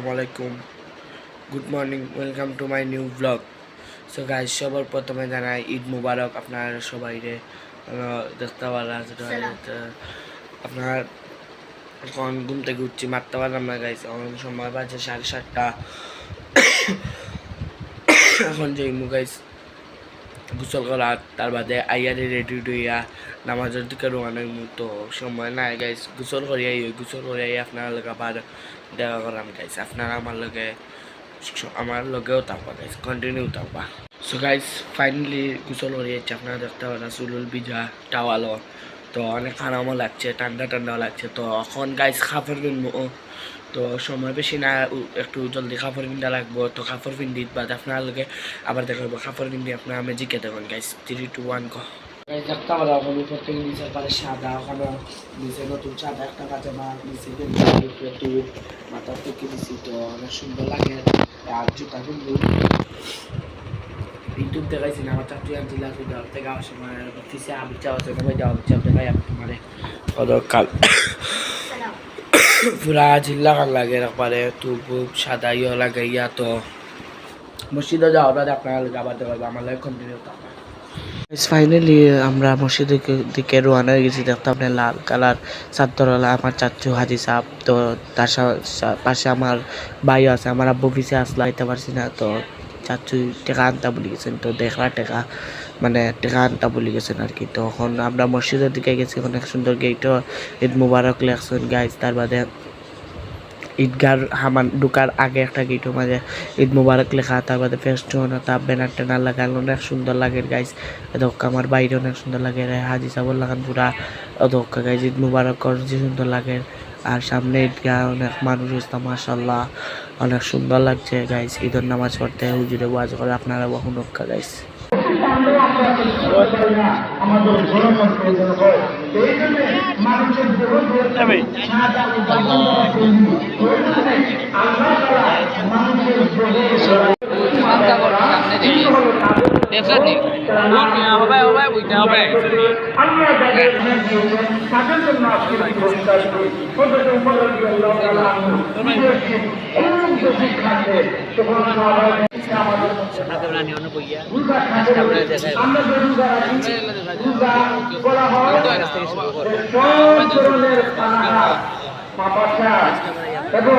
আসসালামু আলাইকুম। Good morning welcome to my new vlog so guys সবার প্রথমে জানাই ঈদ মুবারক আপনার সবাই রে দেখতে পারলাম আপনার এখন ঘুম থেকে উঠছি মারতে পারলাম না গাইস এখন সময় বাজে সাড়ে সাতটা। এখন যে মু গাইস গোসল করা, তার বাদে আইয়ারে রেডি হইয়া নামাজের দিকে রোয়ানোর মতো সময় নাই গাইস গোসল করিয়াই গোসল করিয়াই আপনার লগে আবার দেখা করাম গাইস আপনারা আমার লগে আমার লগেও থাকবা গাইস কন্টিনিউ থাকবা সো গাইস ফাইনালি গোসল করিয়েছি, আপনারা দেখতে পারেন চুলুল ভিজা, টাওয়ালও। তো অনেক আরামও লাগছে ঠান্ডা ঠান্ডাও লাগছে। তো এখন গাইস খাবার কিনবো। তো সময় বেশি না একটু জলদি কাপড় পিন্ধা লাগবো তো কাপড় পিন্দি বাদ আপনার লগে আবার দেখা যাব কাপড় পিন্দি আপনার আমি জিকে দেখুন গাইস থ্রি টু ওয়ান ক দেখতে পারো এখন উপর থেকে নিচে পারে সাদা ওখানে নিচে নতুন সাদা একটা কাজে বা নিচে একটু মাথার থেকে দিছি তো অনেক সুন্দর লাগে। আর জুতা কিন্তু ইউটিউব দেখাইছি না আমার চাকরি সুন্দর থেকে আমার সময় আমি চাওয়া দেখাই কাল পুরা জিল্লা লাগে একবারে তুপ সাদা ইয়ে লাগাইয়া তো মসজিদে যাওয়া বাদে আপনারা আবার দেখা যাবে আমার লাগে কন্টিনিউ ফাইনালি আমরা মসজিদের দিকে- রোয়ানা গেছি। দেখতে আপনি লাল কালার চাদরওয়ালা আমার চাচু হাজি সাহেব তো তার পাশে আমার ভাই আছে আমার আব্বু পিছিয়ে আসলে আইতে পারছি না, তো চাচু টেকা আনতা বলে গেছেন তো দেখলা টেকা। মানে আনতা বলে গেছেন আর কি। তো এখন আমরা মসজিদের দিকে গেছি অনেক সুন্দর গেটও ঈদ মুবারক লেখছেন গাইজ তার বাদে ঈদগার হামান ঢুকার আগে একটা গেটের মাঝে ঈদ মুবারক লেখা, তার বাদে ফেস্টুন তা ব্যানার ট্যানার লাগানো অনেক সুন্দর লাগে গাইজ এদক্কা আমার বাইরে অনেক সুন্দর লাগে হাজি সাবর লাগান পুরা অদক্কা গাইজ ঈদ মুবারক কর, যে সুন্দর লাগে। আর সামনে ঈদগাহ অনেক মানুষ হচ্ছে মাসাল্লাহ অনেক সুন্দর লাগছে গাইজ ঈদের নামাজ পড়তে হুজুরে ওয়াজ করে আপনারা বহু নক্কা গাইজ আমাদের গণতন্ত্র যেন হয় এই জন্য মানুষের জীবন আল্লাহ মানুষের দেখলেন হবে হবে বুঝতে হবে পুরস্কার করি রোজা রাখি রোজা বলা হয় সব ধরনের পানাহার মাপাসা এবং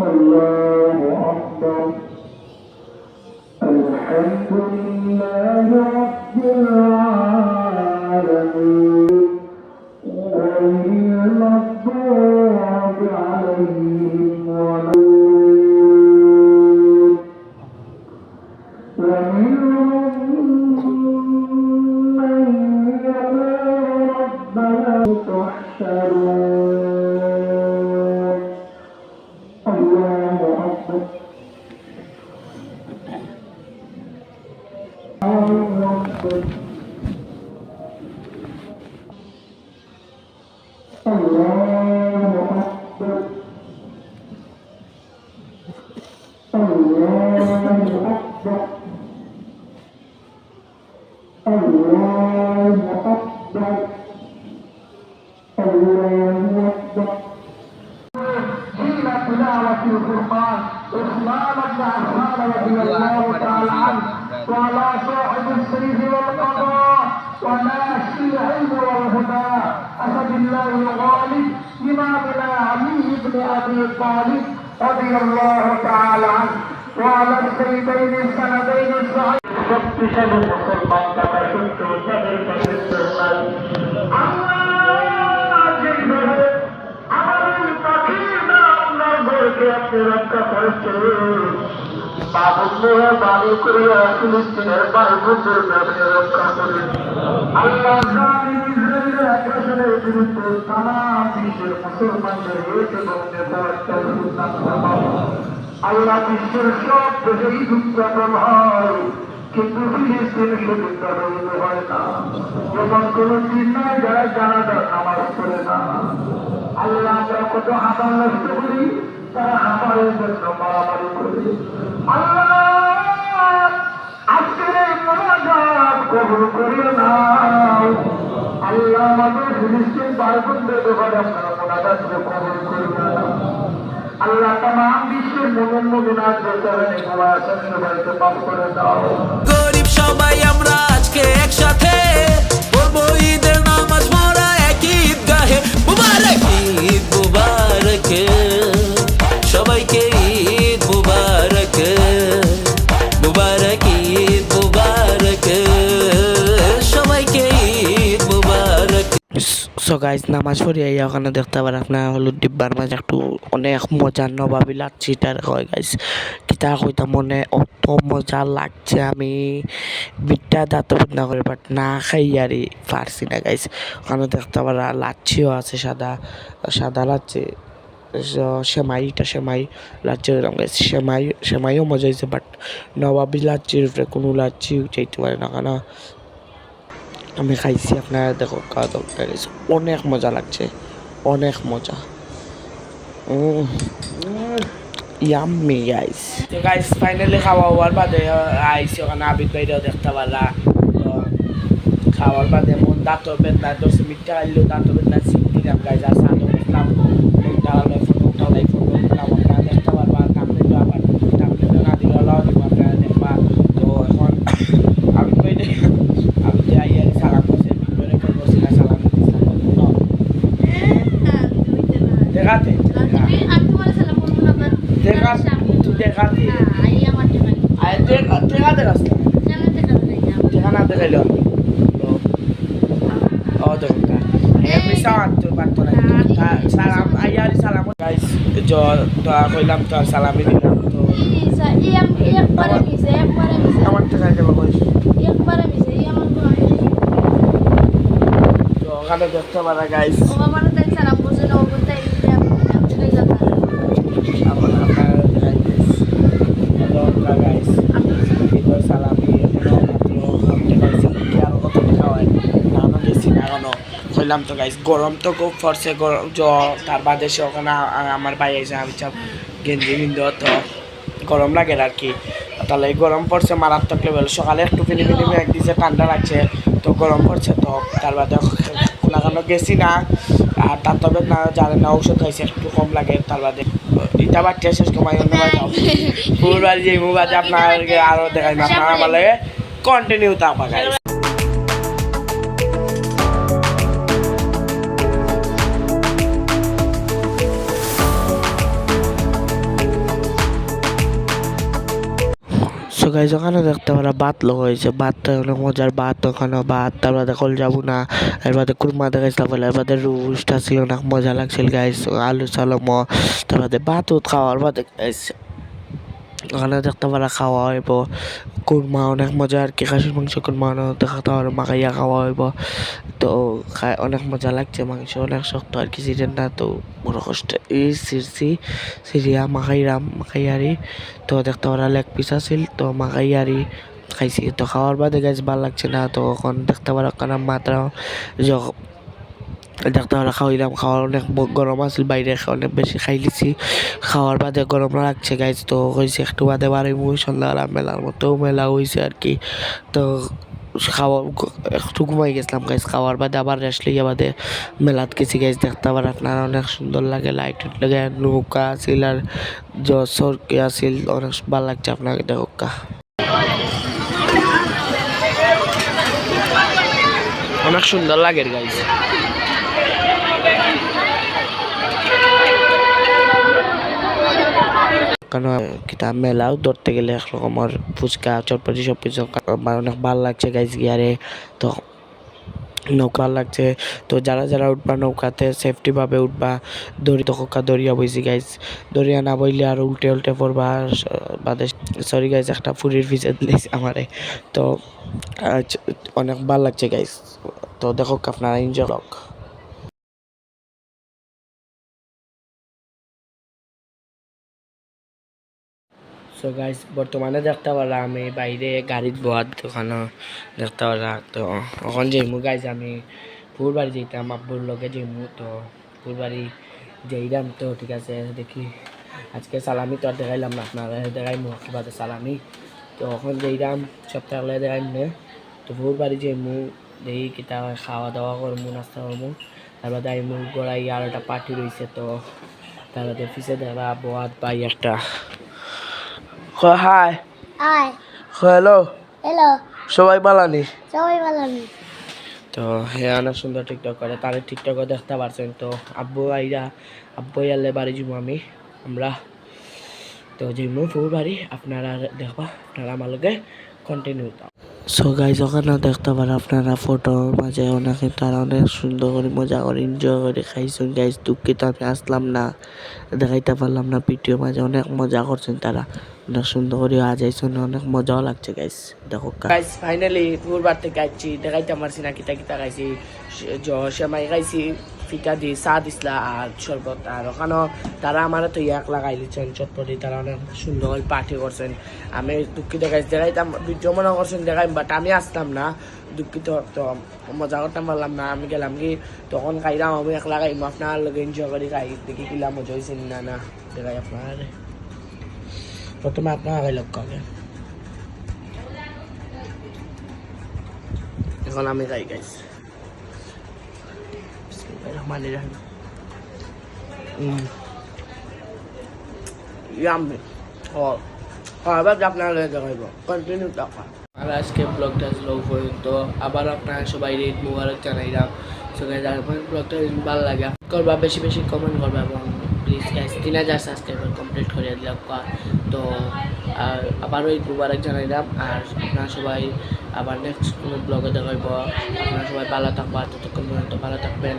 الله أكبر. الحمد لله رب العالمين. غير المغضوب عليهم ولا ومنهم من يقول ربنا تحشرون. تلاوة القرآن إخلال بن عفان رضي الله تعالى عنه وعلى صاحب السيف والقضاء وناشي العلم والهدى أسد الله الغالب إمامنا علي بن أبي طالب رضي الله تعالى عنه وعلى السيفين السندين الصحيح শক্তিশালী মুসলমান তারা সত্য তাদের কাছে আল্লাহ যেভাবে আমাদের পাখির নাম ঘরকে আপনি রক্ষা করেছেন বাবুর মেহরবানি করে ফিলিস্তিনের বাইবুদের ব্যাপারে রক্ষা করে আল্লাহ ইসরায়েলের আগ্রাসনের বিরুদ্ধে তামাম বিশ্বের মুসলমানদের ফরমাও। আল্লাহ বিশ্বের সব দেশেই উদযাপন হয় কিন্তু ফিলিস্তিন সেদিনভাবে হয় না যখন কোন কত হাতার নষ্ট করি গরিব সবাই আমরা আজকে একসাথে ঈদের নামাজ পড়া একই ঈদগাহে। ঈদ সো গাইজ নামাজ পড়ি আইয়া ওখানে দেখতে পারেন আপনার হলুদ ডিব্বার মাঝে একটু অনেক মজার নবাবি লাগছে তার হয় গাইজ কিতা কইতা মনে, অত মজা লাগছে আমি। বিটটা দাঁত না করে বাট না খাই আরই পারছি না গাইজ ওখানে দেখতে পারা লাচ্ছিও আছে, সাদা সাদা লাচ্ছি। সেমাইটা সেমাই লাচ্ছি এরকম গাইজ সেমাই, সেমাইও মজা হয়েছে বাট নবাবি লাচ্ছির উপরে কোনো লাচ্ছি চাইতে পারে না কেন আমি খাইছি আপনারা দেখো খাওয়া দাওয়া অনেক মজা লাগছে, অনেক মজা। ইয়াম্মি গাইস গাইস ফাইনালি খাওয়া হওয়ার বাদে আইসি ওখানে আবিদ ভাইরাও দেখতে পারলা। খাওয়ার বাদে মন দাঁত বেদনা দশ মিনিট খাইলো দাঁত বেদনা সিম দিলাম গাইস আর ইসলাম দাঁড়াল ফটো উঠালাই ফটো উঠলাম আপনারা দেখতে পারবা কামড়ে তো আবার কামড়ে তো না দিলে লাও দিব আপনারা দেখবা তো এখন আবিদ ভাই আবিদ ভাই আইয়ার সালাম করছে ভিডিওরে করব সিনা সালাম দিছিলাম দেখাতে দেখাতে আয় দেখা দেখাতে রাস্তা দেখা না দেখাইলে হবে ও দেখুন এমনি সালাম তো পারতো না সালাম আইয়ারি সালাম গাইস জ তো কইলাম তো সালামি দিলাম তো আমার তো যাইতে পারব তো ওখানে দেখতে পারা গাইস আমার আপনার দেখাইতেছি তো গাইস তো সালামি এখনও মাত্র করতে পারছি কি আর কত খাওয়াই না গেছি না এখনও কইলাম তো গাইস গরম তো খুব পড়ছে গরম তার বাদে সে ওখানে আমার ভাই এসে আমি চাপ গেঞ্জি বিন্দ তো গরম লাগে আর কি। তাহলে গরম পড়ছে মারাত্মক লেভেল সকালে একটু ফিলি ফিলি এক দিছে, ঠান্ডা লাগছে, তো গরম পড়ছে, তো তার বাদে লাগানো গেছি না। আর তার তবে না, জানে না, ঔষধ খাইছে, একটু কম লাগে, তার বাদে ইটা বাচ্চা শেষ কমাই অন্য যাও। যে মুবাজে আপনাকে আরও দেখাই না আপনারা আমার লাগে কন্টিনিউ তা গাইজ ওখানে দেখতে পারা বাত লোক হয়েছে। ভাতটা অনেক মজার বাত ওখানে ভাত, তারপরে দেখল যাব না। এর কুরমা দেখাইছিলাম বলে এর বাদে রুস্টা ছিল মজা লাগছিল গাইজ আলু সালম তারপরে বাত উত খাওয়ার বাদে গাইজ ওখানে দেখতে পারা খাওয়া হইব। কুরমা অনেক মজা আর কি, খাসির মাংস কুরমা দেখতে পারো মাখাইয়া খাওয়া হইব। তো খাই অনেক মজা লাগছে, মাংস অনেক শক্ত আর কি সিরেন না তো বড় কষ্ট। এই সিরসি, সিরিয়া, মাখাইরাম, মাখাইয়ারি, তো দেখতে পারা লেগ পিস আছিল, তো মাখাইয়ারি খাইছি। তো খাওয়ার বাদে গাছ ভালো লাগছে না, তো এখন দেখতে পারা কারণ মাত্রা পারা খাওয়াইলাম, খাওয়ার অনেক গরম আছিল, বাইরে অনেক বেশি খাই লিছি। খাওয়ার বাদে গরম লাগছে গাইজ তো হয়েছে একটু বাদে বাড়ি মুই সন্ধ্যাবেলা মেলার মতো মেলা হয়েছে আর কি। তো খাওয়া, একটু ঘুমাই গেছিলাম গাইজ খাওয়ার বাদে আবার রেস্ট লিয়ে বাদে মেলাত গেছি গাইজ দেখতে পার আপনার অনেক সুন্দর লাগে লাইট লাগে নৌকা আছিল আর জসর কে আছিল, অনেক ভালো লাগছে আপনাকে দেখা অনেক সুন্দর লাগে গাইজ কারণ কিতা মেলাও ধরতে গেলে একরকমের ফুচকা, চটপটি সব কিছু অনেক ভালো লাগছে গাইজ গিয়ারে। তো নৌকা লাগছে। তো যারা যারা উঠবা নৌকাতে সেফটিভাবে উঠবা, দড়ি তো কোকা দড়িয়া বইছি গাইজ দড়িয়া না বইলে আর উল্টে উল্টে পড়বা বাদে সরি গাইজ একটা ফুরির ভিজে দিলেছে আমারে। তো অনেক ভালো লাগছে গাইজ তো দেখো আপনারা এনজয় সো গাইস বর্তমানে দেখতে পারা আমি বাইরে গাড়িত বহাত দোকানো দেখতে পারা তো এখন যাইমু গাইজ আমি ফুলবাড়ি যেতাম আব্বুর লগে যাইমু। তো ফুলবাড়ি যাইলাম তো, ঠিক আছে, দেখি। আজকে সালামি তো আর দেখাইলাম না, আপনারা দেখাইমু কিবাতে সালামি। তো এখন যাইলাম সপ্তাহ দেখাইম। নে তো ফুলবাড়ি যাইমু, দেখি কিতা খাওয়া দাওয়া করমু, নাস্তা করমু। তারপর যাইমু গড়াই আর একটা পার্টি রয়েছে তো তারপরে পিছে দেখা, বহাত পাই একটা। হাই। Hi. হ্যালো। Hello. সবাই বালানি সবাই বালানি তো হ্যাঁ অনেক সুন্দর টিকটক করে। তার টিকটকও দেখতে পারছেন তো আব্বু আইরা আব্বু আইলে বাড়ি যাব আমি আমরা তো যেমন ফুল বাড়ি আপনারা দেখবা আপনারা আমার লগে কন্টিনিউ সো গাইজ ওখানে দেখতে পারেন আপনারা ফটোর মাঝে অনেকে তারা অনেক সুন্দর করে মজা করে এনজয় করে খাইছেন। গাইজ দুঃখিত, আমি আসলাম না। দেখাইতে পারলাম না পিটিও মাঝে অনেক মজা করছেন তারা। অনেক সুন্দর করে আজ আইসন অনেক মজাও লাগছে গাইজ দেখো গাইজ ফাইনালি পুরবার থেকে গাইছি, দেখাইতে পারছি না, কিতা কিতা গাইছি। সেমাই খাইছি ফিটা দি চা দিছিলা আর শরবত আর ওখানেও তারা আমার তো ইয়াক লাগাই দিচ্ছেন চটপটি তারা অনেক সুন্দর পার্টি করছেন আমি দুঃখিত গাইছি দেখাইতাম ভিডিও মনে করছেন দেখাই বাট আমি আসতাম না। দুঃখিত, তো মজা করতাম পারলাম না, আমি গেলাম কি? তখন খাইলাম আমি একলা খাইম আপনার লগে এনজয় করি খাই দেখি কিলা মজা হয়েছে না না দেখাই আপনার প্রথমে আপনার আগে লক্ষ্য হবে এখন আমি খাই গাইছি Bismillahirrahmanirrahim. Mm. Yummy. Oh. এবার আপনারা কন্টিনিউ টাকা আর আজকে ব্লগটা স্লো পর্যন্ত। আবার আপনারা সবাই রেড মুবারক জানাইলাম সবাই যারপর ব্লগটা যদি ভালো লাগে, করবা, বেশি বেশি কমেন্ট করবা এবং প্লিজ গাইস তিন হাজার সাবস্ক্রাইবার কমপ্লিট করে দিলাম। তো, আর আবারও ঈদ মুবারক জানাইলাম আর আপনারা সবাই আবার নেক্সট কোনো ব্লগে দেখাইব আপনারা সবাই ভালো থাকবা, ততক্ষণ পর্যন্ত ভালো থাকবেন।